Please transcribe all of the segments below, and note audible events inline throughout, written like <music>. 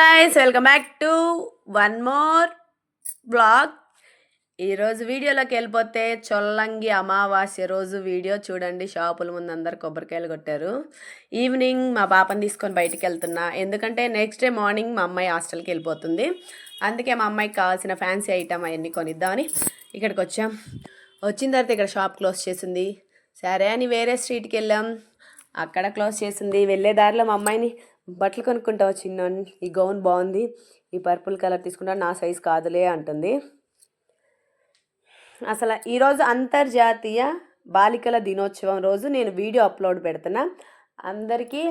Guys welcome back to one more blog ఈరోజు వీడియోలోకి వెళ్ళిపోతే చొల్లంగి అమావాస్య రోజు వీడియో చూడండి. షాపుల ముందు అందరు కొబ్బరికాయలు కొట్టారు. ఈవినింగ్ మా పాపని తీసుకొని బయటికి వెళ్తున్నా. ఎందుకంటే నెక్స్ట్ డే మార్నింగ్ మా అమ్మాయి హాస్టల్కి వెళ్ళిపోతుంది. అందుకే మా అమ్మాయికి కావాల్సిన ఫ్యాన్సీ ఐటమ్ అవన్నీ కొనిద్దామని ఇక్కడికి వచ్చాం. వచ్చిన తర్వాత ఇక్కడ షాప్ క్లోజ్ చేసింది. సరే అని వేరే స్ట్రీట్కి వెళ్ళాం. అక్కడ క్లోజ్ చేసింది. వెళ్ళే దారిలో మా అమ్మాయిని బట్టలు కొనుక్కుంటావు చిన్న ఈ గౌన్ బాగుంది ఈ పర్పుల్ కలర్ తీసుకుంటా నా సైజ్ కాదులే అంటుంది. అసలు ఈరోజు అంతర్జాతీయ బాలికల దినోత్సవం రోజు నేను వీడియో అప్లోడ్ పెడుతున్నా. అందరికీ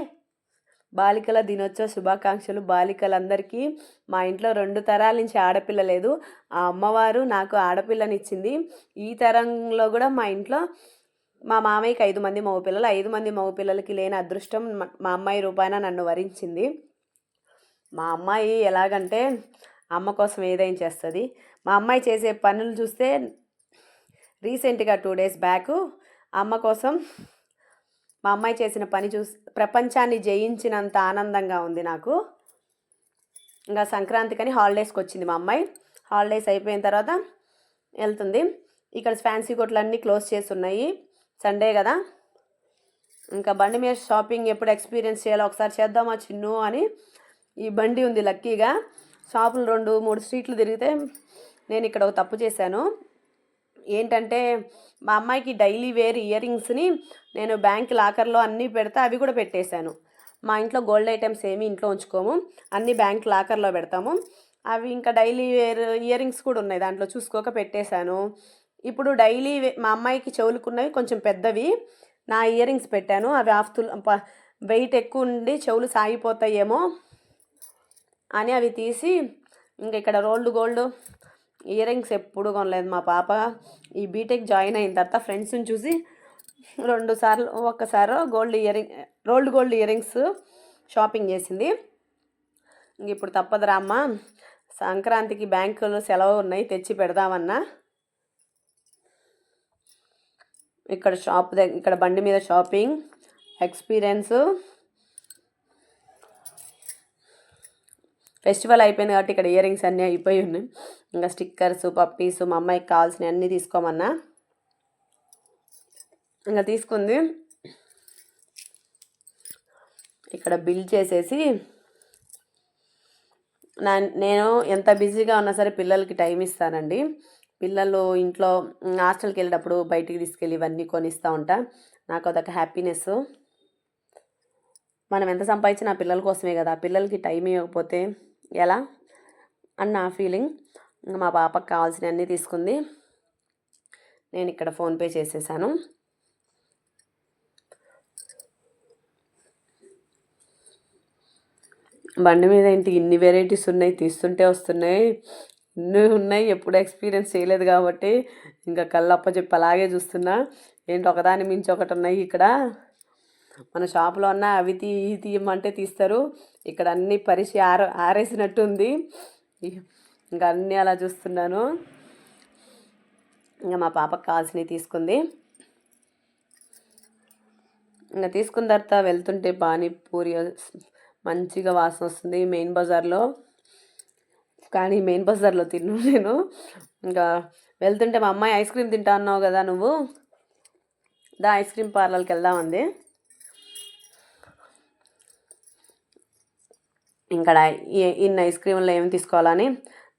బాలికల దినోత్సవ శుభాకాంక్షలు. బాలికలందరికీ మా ఇంట్లో రెండు తరాల నుంచి ఆడపిల్ల లేదు. ఆ అమ్మవారు నాకు ఆడపిల్లనిచ్చింది ఈ తరంలో కూడా మా ఇంట్లో మా మామయ్యకి ఐదు మంది మగపిల్లలు ఐదు మంది మగపిల్లలకి లేని అదృష్టం మా- అమ్మాయి రూపాయన నన్ను వరించింది. మా అమ్మాయి ఎలాగంటే అమ్మ కోసం ఏదైనా చేస్తుంది. మా అమ్మాయి చేసే పనులు చూస్తే రీసెంట్గా టూ డేస్ బ్యాక్ అమ్మ కోసం మా అమ్మాయి చేసిన పని చూసి ప్రపంచాన్ని జయించినంత ఆనందంగా ఉంది నాకు. ఇంకా సంక్రాంతికని హాలిడేస్కి వచ్చింది మా అమ్మాయి. హాలిడేస్ అయిపోయిన తర్వాత వెళ్తుంది. ఇక్కడ ఫ్యాన్సీ కొట్లు అన్నీ క్లోజ్ చేసి ఉన్నాయి. సండే కదా? ఇంకా బండి మీద షాపింగ్ ఎప్పుడు ఎక్స్పీరియన్స్ చేయాలో ఒకసారి చేద్దామా చిన్ను అని ఈ బండి ఉంది లక్కీగా. షాపులు రెండు మూడు స్ట్రీట్లు తిరిగితే నేను ఇక్కడ ఒక తప్పు చేశాను. ఏంటంటే మా అమ్మాయికి డైలీ వేర్ ఇయర్ రింగ్స్ని నేను బ్యాంక్ లాకర్లో అన్నీ పెడతా అవి కూడా పెట్టేశాను. మా ఇంట్లో గోల్డ్ ఐటమ్స్ ఏమి ఇంట్లో ఉంచుకోము అన్నీ బ్యాంక్ లాకర్లో పెడతాము. అవి ఇంకా డైలీ వేర్ ఇయర్ రింగ్స్ కూడా ఉన్నాయి దాంట్లో చూసుకోక పెట్టేశాను. ఇప్పుడు డైలీ మా అమ్మాయికి చెవులుకున్నవి కొంచెం పెద్దవి. నా ఇయర్ రింగ్స్ పెట్టాను. అవి ఆఫ్తు వెయిట్ ఎక్కువ ఉండి చెవులు సాగిపోతాయేమో అని అవి తీసి ఇంకా ఇక్కడ రోల్డ్ గోల్డ్ ఇయర్ రింగ్స్ ఎప్పుడు కొనలేదు మా పాప. ఈ బీటెక్ జాయిన్ అయిన తర్వాత ఫ్రెండ్స్ని చూసి రెండు సార్లు ఒక్కసారి gold ear ring rolled gold ear rings shopping చేసింది. ఇంక ఇప్పుడు తప్పదురా అమ్మ. సంక్రాంతికి బ్యాంకులు సెలవు ఉన్నాయి తెచ్చి పెడదామన్నా. ఇక్కడ షాప్ దగ్గర ఇక్కడ బండి మీద షాపింగ్ ఎక్స్పీరియన్స్. ఫెస్టివల్ అయిపోయింది కాబట్టి ఇక్కడ ఇయర్ రింగ్స్ అన్నీ అయిపోయి ఉన్నాయి. ఇంకా స్టిక్కర్స్ పప్పీస్ మా అమ్మాయికి కావాల్సినవి అన్నీ తీసుకోమన్నా. ఇంకా తీసుకుంది. ఇక్కడ బిల్ చేసేసి నా నేను ఎంత బిజీగా ఉన్నా సరే పిల్లలకి టైం ఇస్తానండి. పిల్లలు ఇంట్లో హాస్టల్కి వెళ్ళేటప్పుడు బయటికి తీసుకెళ్ళి ఇవన్నీ కొనిస్తూ ఉంటా. నాకు అదొక హ్యాపీనెస్. మనం ఎంత సంపాదించినా పిల్లల కోసమే కదా. పిల్లలకి టైం ఇవ్వకపోతే ఎలా? అని నా ఫీలింగ్. మా పాపకు కావాల్సినవన్నీ తీసుకుంది. నేను ఇక్కడ ఫోన్పే చేసేసాను. బండి మీద ఏంటి ఇన్ని వెరైటీస్ ఉన్నాయి తీస్తుంటే వస్తున్నాయి. ఉన్నాయి. ఎప్పుడు ఎక్స్పీరియన్స్ చేయలేదు కాబట్టి ఇంకా కళ్ళప్ప చెప్పి అలాగే చూస్తున్నా. ఏంటి ఒకదాని మించి ఒకటి ఉన్నాయి ఇక్కడ. మన షాపులో ఉన్న అవి తీ తీయమంటే తీస్తారు. ఇక్కడ అన్నీ పరిచి ఆర ఆరేసినట్టు ఉంది. ఇంకా అన్నీ అలా చూస్తున్నాను. ఇంకా మా పాపకు కావాల్సినవి తీసుకుంది. ఇంకా తీసుకున్న తర్వాత వెళ్తుంటే పానీపూరి మంచిగా వాసన వస్తుంది మెయిన్ బజార్లో. కానీ మెయిన్ బజార్లో తిన్ను నేను. ఇంకా వెళ్తుంటే మా అమ్మాయి ఐస్ క్రీమ్ తింటా అన్నావు కదా నువ్వు? దా ఐస్ క్రీమ్ పార్లర్కి వెళ్దామంది ఇక్కడ ఈ- ఇన్ని ఐస్ క్రీమ్లో ఏమి తీసుకోవాలని?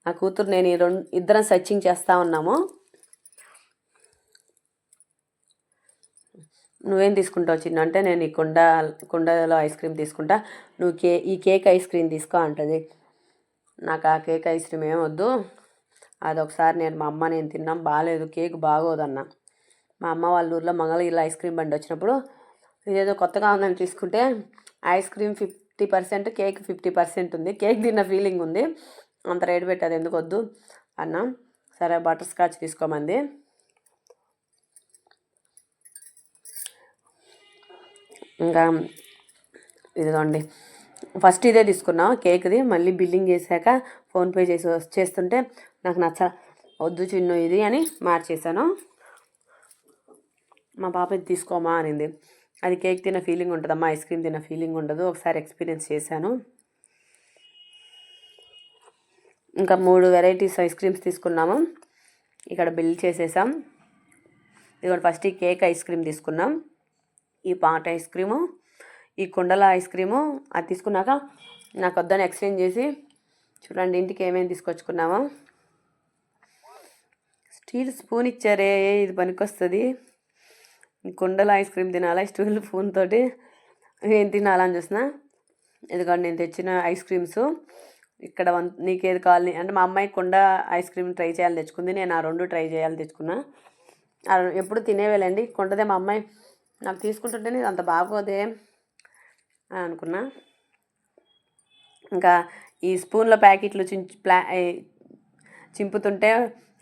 నా కూతురు నేను ఈ రెండు ఇద్దరం సర్చింగ్ చేస్తూ ఉన్నాము. నువ్వేం తీసుకుంటావు చిన్న? అంటే నేను ఈ కుండ కుండలో ఐస్ క్రీమ్ తీసుకుంటా. నువ్వు కే ఈ కేక్ ఐస్ క్రీమ్ తీసుకో అంటది. నాకు ఆ కేక్ ఐస్ క్రీమ్ ఏమొద్దు అది అదొకసారి నేను మా అమ్మ నేను తిన్నాం బాగాలేదు కేక్ బాగోదన్న. మా అమ్మ వాళ్ళ ఊర్లో మంగళగిరిలో ఐస్ క్రీమ్ బండి వచ్చినప్పుడు ఇదేదో కొత్తగా ఉందని తీసుకుంటే ice cream fifty percent cake fifty percent ఉంది. కేక్ తిన్న ఫీలింగ్ ఉంది. అంత రేటు పెట్టేది ఎందుకు వద్దు అన్న. సరే బటర్ స్కాచ్ తీసుకోమంది. ఇంకా ఇదిగోండి. ఫస్ట్ ఇదే తీసుకున్నా కేక్ది. మళ్ళీ బిల్లింగ్ చేశాక ఫోన్పే చేసి చేస్తుంటే నాకు నచ్చ వద్దు చిన్ను ఇది అని మార్చేశాను. మా పాప ఇది తీసుకోమా అనింది. అది కేక్ తిన్న ఫీలింగ్ ఉంటుందమ్మా ఐస్ క్రీమ్ తిన్న ఫీలింగ్ ఉండదు. ఒకసారి ఎక్స్పీరియన్స్ చేశాను. ఇంకా మూడు వెరైటీస్ ఐస్ క్రీమ్స్ తీసుకున్నాము. ఇక్కడ బిల్ చేసేసాం. ఇదిగోండి ఫస్ట్ ఈ కేక్ ఐస్ క్రీమ్ తీసుకున్నాం. ఈ పాట్ ఐస్ క్రీము. ఈ కుండల ఐస్ క్రీము అది తీసుకున్నాక నాకు వద్దని ఎక్స్చేంజ్ చేసి చూడండి ఇంటికి ఏమేమి తీసుకొచ్చుకున్నామో. స్టీల్ స్పూన్ ఇచ్చారే ఇది పనికొస్తుంది. కుండల ఐస్ క్రీమ్ తినాలా స్టీల్ స్పూన్ తోటి? ఏం తినాలని చూసిన. ఎందుకంటే నేను తెచ్చిన ఐస్ క్రీమ్స్. ఇక్కడ వన్ నీకేది కావాలి? అంటే మా అమ్మాయి కుండ ఐస్ క్రీమ్ ట్రై చేయాలని తెచ్చుకుంది. నేను ఆ రెండు ట్రై చేయాలని తెచ్చుకున్నా. ఎప్పుడు తినేవేలండి. కొండదే మా అమ్మాయి నాకు తీసుకుంటుంటేనే అంత బాగోదే. అని అనుకున్నా. ఇంకా ఈ స్పూన్ల ప్యాకెట్లు చించు ప్లా చింపుతుంటే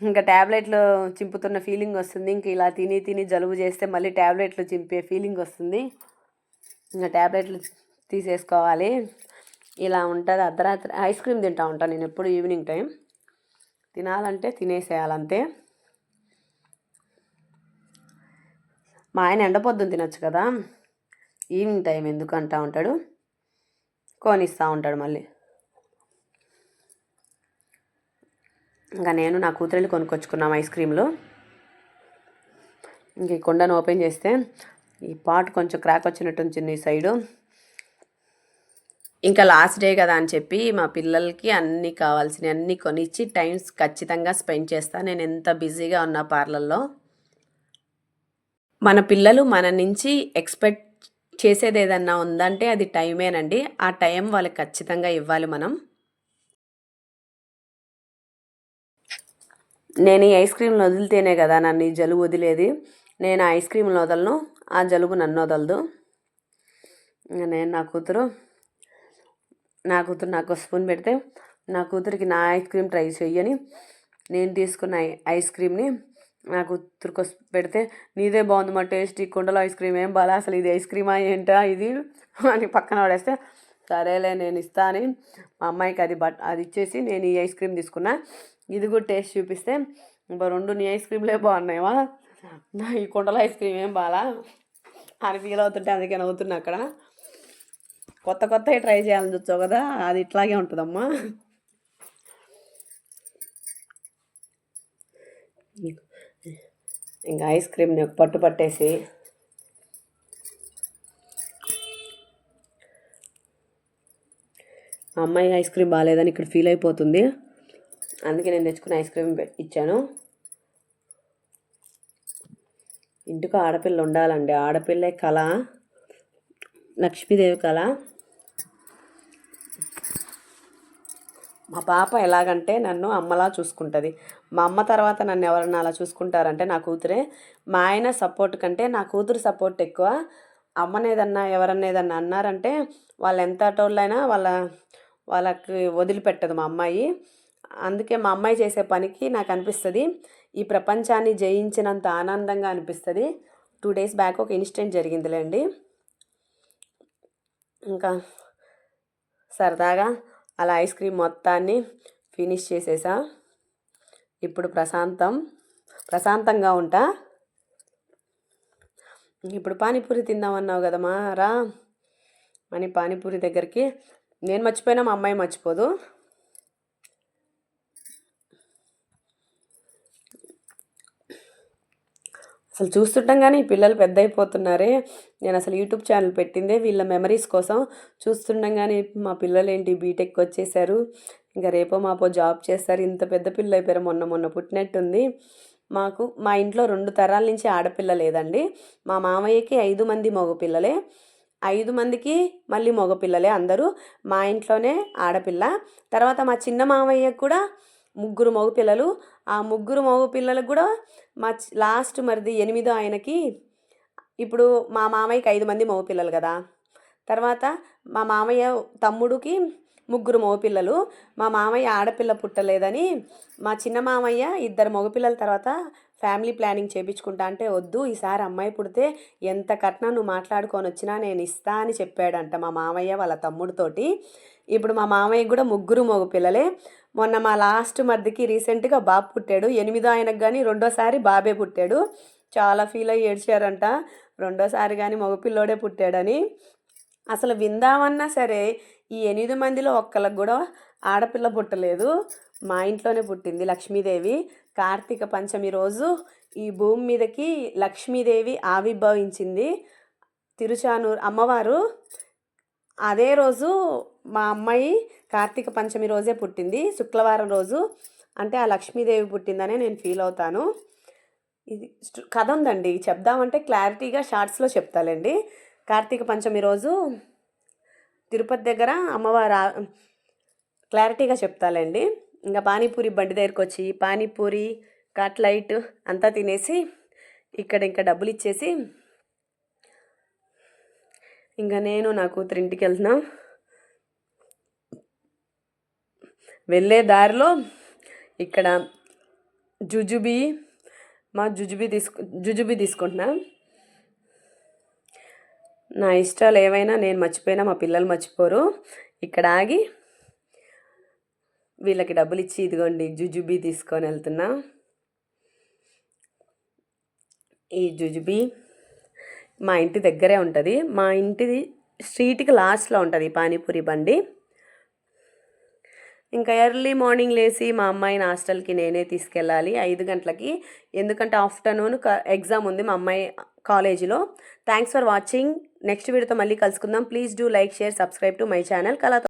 ఇంకా ట్యాబ్లెట్లు చింపుతున్న ఫీలింగ్ వస్తుంది. ఇంక ఇలా తిని తిని జలుబు చేస్తే మళ్ళీ ట్యాబ్లెట్లు చింపే ఫీలింగ్ వస్తుంది. ఇంకా ట్యాబ్లెట్లు తీసేసుకోవాలి. ఇలా ఉంటుంది. అర్ధరాత్రి ఐస్ క్రీమ్ తింటా ఉంటాను నేను ఎప్పుడు ఈవినింగ్ టైం. తినాలంటే తినేసేయాలంతే. మా ఆయన ఎండపొద్దున తినొచ్చు కదా. ఈవినింగ్ టైం ఎందుకు అంటా ఉంటాడు? కొనిస్తూ ఉంటాడు మళ్ళీ. ఇంకా నేను నా కూతురిని కొనుక్కొచ్చుకున్నాం ఐస్ క్రీమ్లు. ఇంక ఈ కుండను ఓపెన్ చేస్తే ఈ పాట్ కొంచెం క్రాక్ వచ్చినట్టు ఉంటుంది ఈ సైడు. ఇంకా లాస్ట్ డే కదా అని చెప్పి మా పిల్లలకి అన్నీ కావాల్సినవి అన్నీ కొనిచ్చి టైమ్స్ ఖచ్చితంగా స్పెండ్ చేస్తాను నేను ఎంత బిజీగా ఉన్నా పార్లర్లో మన పిల్లలు మన నుంచి ఎక్స్పెక్ట్ చేసేది ఏదన్నా ఉందంటే అది టైమేనండి. ఆ టైం వాళ్ళకి ఖచ్చితంగా ఇవ్వాలి మనం. నేను ఈ ఐస్ క్రీమ్లు వదిలితేనే కదా నన్ను ఈ జలుబు వదిలేది. నేను ఐస్ క్రీమ్లు వదలను ఆ జలుబు నన్ను వదలదు. నేను నా కూతురు నా కూతురు నాకు స్పూన్ పెడితే నా కూతురికి నా ఐస్ క్రీమ్ ట్రై చెయ్యని నేను తీసుకున్న ఐస్ క్రీమ్ని నాకు తుర్కొస్ పెడితే నీదే బాగుంది మా టేస్ట్ ఈ కుండలో ఐస్ క్రీమ్ ఏం బాగా అసలు ఇది ఐస్ క్రీమా ఏంటా ఇది? <laughs> అని పక్కన పడేస్తే సరేలే నేను ఇస్తా అని మా అమ్మాయికి అది బట్ అది ఇచ్చేసి నేను ఈ ఐస్ క్రీమ్ తీసుకున్నా. ఇది కూడా టేస్ట్ చూపిస్తే ఇంకో రెండు నీ ఐస్ క్రీమ్లే బాగున్నాయవా నా ఈ కుండలో ఐస్ క్రీమ్ ఏం బాలా? అని ఫీల్ అవుతుంటే అందుకే నవ్వుతున్నా అక్కడ. కొత్త కొత్తవి ట్రై చేయాలని చూస్తావు కదా అది ఇట్లాగే ఉంటుందమ్మా. ఇంకా ఐస్ క్రీమ్ని పట్టు పట్టేసి. మా అమ్మాయి ఐస్ క్రీమ్ బాగాలేదని ఇక్కడ ఫీల్ అయిపోతుంది. అందుకే నేను తెచ్చుకున్న ఐస్ క్రీమ్ ఇచ్చాను. ఇంటికి ఆడపిల్ల ఉండాలండి. ఆడపిల్లే కళ. లక్ష్మీదేవి కళ. మా పాప ఎలాగంటే నన్ను అమ్మలా చూసుకుంటుంది. మా అమ్మ తర్వాత నన్ను ఎవరన్నా అలా చూసుకుంటారంటే నా కూతురే. మా ఆయన సపోర్ట్ కంటే నా కూతురు సపోర్ట్ ఎక్కువ. అమ్మనేదన్నా ఎవరన్నా అన్నారంటే వాళ్ళు ఎంత అటోళ్ళైనా వాళ్ళ వాళ్ళకి వదిలిపెట్టదు మా అమ్మాయి. అందుకే మా అమ్మాయి చేసే పనికి నాకు అనిపిస్తుంది ఈ ప్రపంచాన్ని జయించినంత ఆనందంగా అనిపిస్తుంది. టూ డేస్ బ్యాక్ ఒక ఇన్సిడెంట్ జరిగిందిలేండి. ఇంకా సరదాగా అలా ఐస్ క్రీమ్ మొత్తాన్ని ఫినిష్ చేసేసా. ఇప్పుడు ప్రశాంతం ప్రశాంతంగా ఉంటా? ఇప్పుడు పానీపూరి తిందామన్నావు కదమ్మా రా. అని పానీపూరి దగ్గరికి. నేను మర్చిపోయినా మా అమ్మాయి మర్చిపోదు. అసలు చూస్తుంటాం కానీ పిల్లలు పెద్ద అయిపోతున్నారే నేను అసలు యూట్యూబ్ ఛానల్ పెట్టిందే వీళ్ళ మెమరీస్ కోసం. చూస్తుండగానే మా పిల్లలు ఏంటి బీటెక్ వచ్చేసారు ఇంకా రేపో మాపో జాబ్ చేస్తారు. ఇంత పెద్ద పిల్ల అయిపోయారు. మొన్న మొన్న పుట్టినట్టుంది. మాకు మా ఇంట్లో రెండు తరాల నుంచి ఆడపిల్ల లేదండి. మా మామయ్యకి ఐదు మంది మగపిల్లలే ఐదు మందికి మళ్ళీ మగపిల్లలే అందరూ. మా ఇంట్లోనే ఆడపిల్ల. తర్వాత మా చిన్న మామయ్యకు కూడా ముగ్గురు మగపిల్లలు ఆ ముగ్గురు మగపిల్లలకు కూడా మా లాస్ట్ మరిది ఎనిమిదో ఆయనకి ఇప్పుడు మా మామయ్యకి ఐదు మంది మగపిల్లలు కదా. తర్వాత మా మామయ్య తమ్ముడికి ముగ్గురు మగపిల్లలు. మా మామయ్య ఆడపిల్ల పుట్టలేదని మా చిన్న మామయ్య ఇద్దరు మగపిల్లల తర్వాత ఫ్యామిలీ ప్లానింగ్ చేయించుకుంటా అంటే వద్దు ఈసారి అమ్మాయి పుడితే ఎంత కట్నం నువ్వు మాట్లాడుకొని వచ్చినా నేను ఇస్తా అని చెప్పాడంట మా మామయ్య వాళ్ళ తమ్ముడితోటి. ఇప్పుడు మా మామయ్య కూడా ముగ్గురు మగపిల్లలే. మొన్న మా లాస్ట్ మధ్యకి రీసెంట్గా బాబు పుట్టాడు. ఎనిమిదో ఆయనకు కానీ రెండోసారి బాబే పుట్టాడు. చాలా ఫీల్ అయ్యి ఏడ్చారంట. రెండోసారి కానీ మగపిల్లోడే పుట్టాడని. అసలు విందామన్నా సరే ఈ ఎనిమిది మందిలో ఒక్కళ్ళకు కూడా ఆడపిల్ల పుట్టలేదు. మా ఇంట్లోనే పుట్టింది లక్ష్మీదేవి. కార్తీక పంచమి రోజు ఈ భూమి మీదకి లక్ష్మీదేవి ఆవిర్భవించింది. తిరుచానూరు అమ్మవారు. అదే రోజు మా అమ్మాయి కార్తీక పంచమి రోజే పుట్టింది. శుక్రవారం రోజు. అంటే ఆ లక్ష్మీదేవి పుట్టిందనే నేను ఫీల్ అవుతాను. ఇది కథ ఉందండి. చెప్దామంటే క్లారిటీగా షార్ట్స్లో చెప్తాలండి. కార్తీక పంచమి రోజు తిరుపతి దగ్గర అమ్మవారు క్లారిటీగా చెప్తాలండి. ఇంకా పానీపూరి బండి దగ్గరికి వచ్చి పానీపూరి కట్లైట్ అంతా తినేసి ఇక్కడ ఇంకా డబ్బులు ఇచ్చేసి ఇంకా నేను నా కూతురు ఇంటికి వెళ్తున్నాం. వెళ్ళే దారిలో ఇక్కడ జుజుబీ మా జుజుబీ తీసుకు జుజుబీ తీసుకుంటున్నాను నా ఇష్టాలు ఏవైనా నేను మర్చిపోయినా మా పిల్లలు మర్చిపోరు. ఇక్కడ ఆగి వీళ్ళకి డబ్బులు ఇచ్చి ఇదిగోండి జుజుబి తీసుకొని వెళ్తున్నా. ఈ జుజుబి మా ఇంటి దగ్గరే ఉంటుంది. మా ఇంటిది స్ట్రీట్కి లాస్ట్లో ఉంటుంది పానీపూరి బండి. ఇంకా ఎర్లీ మార్నింగ్ లేచి మా అమ్మాయిని హాస్టల్కి నేనే తీసుకెళ్ళాలి. ఐదు గంటలకి. ఎందుకంటే ఆఫ్టర్నూన్ ఎగ్జామ్ ఉంది మా అమ్మాయి కాలేజీలో. Thanks for watching. నెక్స్ట్ వీడియోతో మళ్ళీ కలుసుకుందాం. Please do like share subscribe to my channel కళా